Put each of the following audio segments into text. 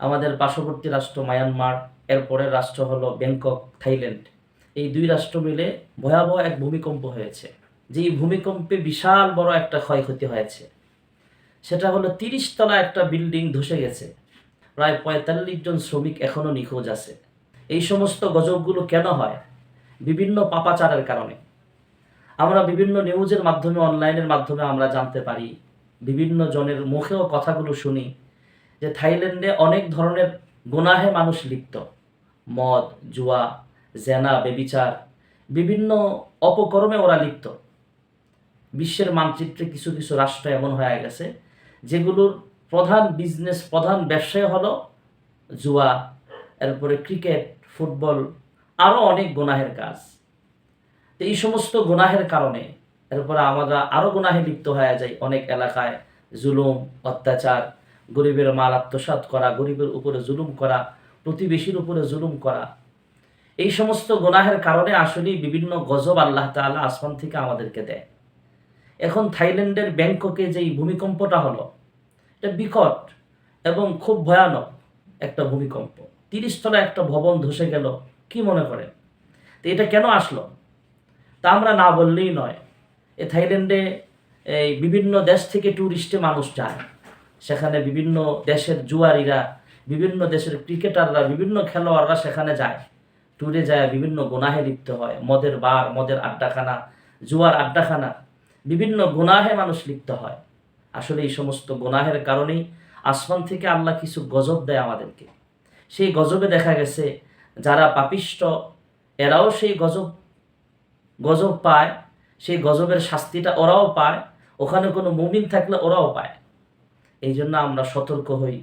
আমাদের পার্শ্ববর্তী রাষ্ট্র মায়ানমার, এরপরের রাষ্ট্র হলো ব্যাংকক, থাইল্যান্ড। এই দুই রাষ্ট্র মিলে ভয়াবহ এক ভূমিকম্প হয়েছে। যে ভূমিকম্পে বিশাল বড় একটা ক্ষয়ক্ষতি হয়েছে। সেটা হলো তিরিশ তলা একটা বিল্ডিং ধসে গেছে। প্রায় পঁয়তাল্লিশ জন শ্রমিক এখনও নিখোঁজ আছে। এই সমস্ত গজবগুলো কেন হয়? বিভিন্ন পাপাচারের কারণে। আমরা বিভিন্ন নিউজের মাধ্যমে অনলাইনের মাধ্যমে আমরা জানতে পারি। বিভিন্ন জনের মুখেও কথাগুলো শুনি। যে থাইল্যান্ডে অনেক ধরনের গুনাহে মানুষ লিপ্ত। মদ, জুয়া, জেনা, বেবিচার, বিভিন্ন অপকর্মে ওরা লিপ্ত। বিশ্বের মানচিত্রে কিছু কিছু রাষ্ট্র এমন হয়ে গেছে, যেগুলোর প্রধান বিজনেস প্রধান ব্যবসায় হলো জুয়া, এরপরে ক্রিকেট ফুটবল আরও অনেক গুনাহের কাজ। তো এই সমস্ত গুনাহের কারণে এরপরে আমরা আরও গুনাহে লিপ্ত হয়ে যাই অনেক এলাকায়, জুলুম, অত্যাচার গরিবের মাল আত্মসাৎ করা, গরিবের উপরে জুলুম করা, প্রতিবেশীর উপরে জুলুম করা। এই সমস্ত গুনাহের কারণে আসলেই বিভিন্ন গজব আল্লাহ তাআলা আসমান থেকে আমাদেরকে দেয়। এখন থাইল্যান্ডের ব্যাংককে যেই ভূমিকম্পটা হলো, এটা বিকট এবং খুব ভয়ানক একটা ভূমিকম্প। তিরিশ তলা একটা ভবন ধসে গেল, কি মনে করেন? তো এটা কেন আসলো? তা আমরা না বললেই নয়। এ থাইল্যান্ডে এই বিভিন্ন দেশ থেকে ট্যুরিস্টে মানুষ যায়। সেখানে বিভিন্ন দেশের জুয়ারিরা, বিভিন্ন দেশের ক্রিকেটাররা, বিভিন্ন খেলোয়াড়রা সেখানে যায়। ট্যুরে যায়, বিভিন্ন গুনাহে লিপ্ত হয়। মদের বার, মদের আড্ডাখানা, জুয়ার আড্ডাখানা, বিভিন্ন গুনাহে মানুষ লিপ্ত হয়। আসলে এই সমস্ত গুনাহের কারণেই আসমান থেকে আল্লাহ কিছু গজব দেয় আমাদেরকে। সেই গজবে দেখা গেছে, যারা পাপিষ্ট, এরাও সেই গজব গজব পায়। সেই গজবের শাস্তিটা ওরাও পায়। ওখানে কোনো মুমিন থাকলে ওরাও পায়। এই জন্য আমরা সতর্ক হই।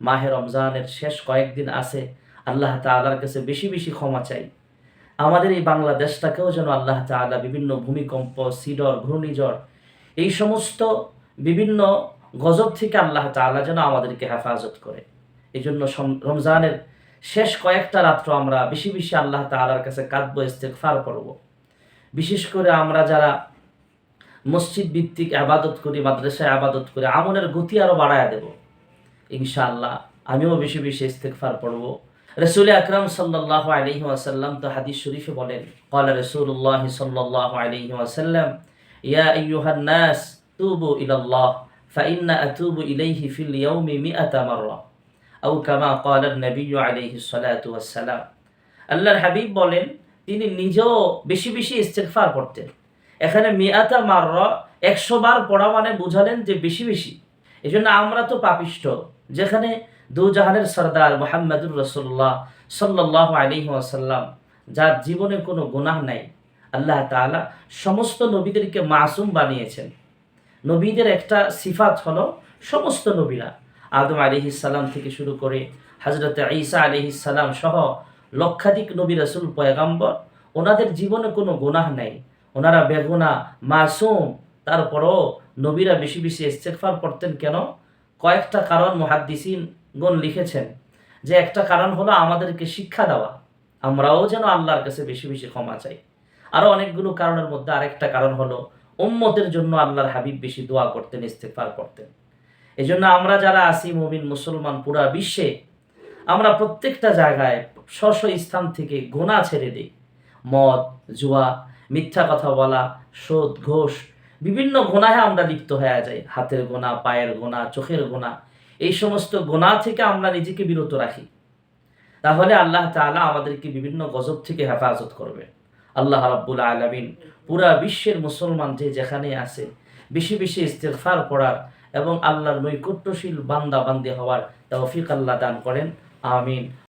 মাহে রমজানের শেষ কয়েকদিন আছে, আল্লাহ তাআলার কাছে বেশি বেশি ক্ষমা চাই। আমাদের এই বাংলাদেশটাকেও যেন আল্লাহ তাআলা বিভিন্ন ভূমিকম্প, সিডর, ঘূর্ণিঝড়, এই সমস্ত বিভিন্ন গজব থেকে আল্লাহ তাআলা যেন আমাদেরকে হেফাজত করে। এই জন্য রমজানের শেষ কয়েকটা রাত্র আমরা বেশি বেশি আল্লাহ তাআলার কাছে কাঁদবো, ইস্তেগফার করব। বিশেষ করে আমরা যারা মসজিদ ভিত্তিক আবাদত করি মাদ্রাসায় আবাদত করি আমলের গতি আরও বাড়ায় দেব ইনশাআল্লাহ আমিও বেশি বেশি ইস্তেগফার পড়ব রসুল আকরাম সাল্লাহ আলহি ওয়াসাল্লাম তো হাদিস শরীফে বলেন قال رسول الله صلى الله عليه وسلم يا أيها الناس توبوا إلى الله فإن أتوب إليه في اليوم مئة مرة أو كما قال النبي عليه الصلاة والسلام আল্লাহর হাবিব বলেন তিনি নিজেও বেশি বেশি ইস্তেগফার পড়তেন এখানে মিয়াতা মাররা একশো বার পড়া মানে বুঝালেন যে বেশি বেশি। এই জন্য আমরা তো পাপিষ্ট। যেখানে দু জাহানের সর্দার মোহাম্মদুর রসুল্লাহ সাল্লাহ আলহি আসাল্লাম যার জীবনে কোনো গুনাহ নাই, আল্লাহ তাআলা সমস্ত নবীদেরকে মাসুম বানিয়েছেন। নবীদের একটা সিফাত হলো সমস্ত নবীরা। আদম আলিহিসাল্লাম থেকে শুরু করে হজরত ঈসা আলিহিসাল্লাম সহ লক্ষাধিক নবী রসুল, পয়গাম্বর, ওনাদের জীবনে কোনো গুনাহ নেই। ওনারা বেগুনা মাসুম, তারপরও নবীরা বেশি বেশি ইস্তেগফার করতেন কেন? কয়েকটা কারণ মহাদ্দিসিন গণ লিখেছেন। যে একটা কারণ হলো আমাদেরকে শিক্ষা দেওয়া। আমরাও যেন আল্লাহর কাছে বেশি বেশি ক্ষমা চাই। আরও অনেকগুলো কারণের মধ্যে আরেকটা কারণ হলো উম্মতের জন্য আল্লাহর হাবিব বেশি দোয়া করতেন, ইস্তেগফার করতেন। এই জন্য আমরা যারা আছি, মুমিন, মুসলমান, পুরা বিশ্বে, আমরা প্রত্যেকটা জায়গায় স্ব স্থান থেকে গোনা ছেড়ে দিই। মদ, জুয়া মিথ্যা কথা বলা সোদ ঘোষ, বিভিন্ন গোনায় আমরা লিপ্ত হয়ে যাই। হাতের গোনা, পায়ের গোনা, চোখের গোনা, এই সমস্ত গোনা থেকে আমরা নিজেকে বিরত রাখি। তাহলে আল্লাহ তাআলা আমাদেরকে বিভিন্ন গজব থেকে হেফাজত করবে। আল্লাহ রাব্বুল আলামিন পুরা বিশ্বের মুসলমান যে যেখানে আছে, বেশি বেশি ইস্তেগফার পড়ার এবং আল্লাহর নৈকট্যশীল বান্দা বান্দি হওয়ার তৌফিক আল্লাহ দান করেন। আমিন।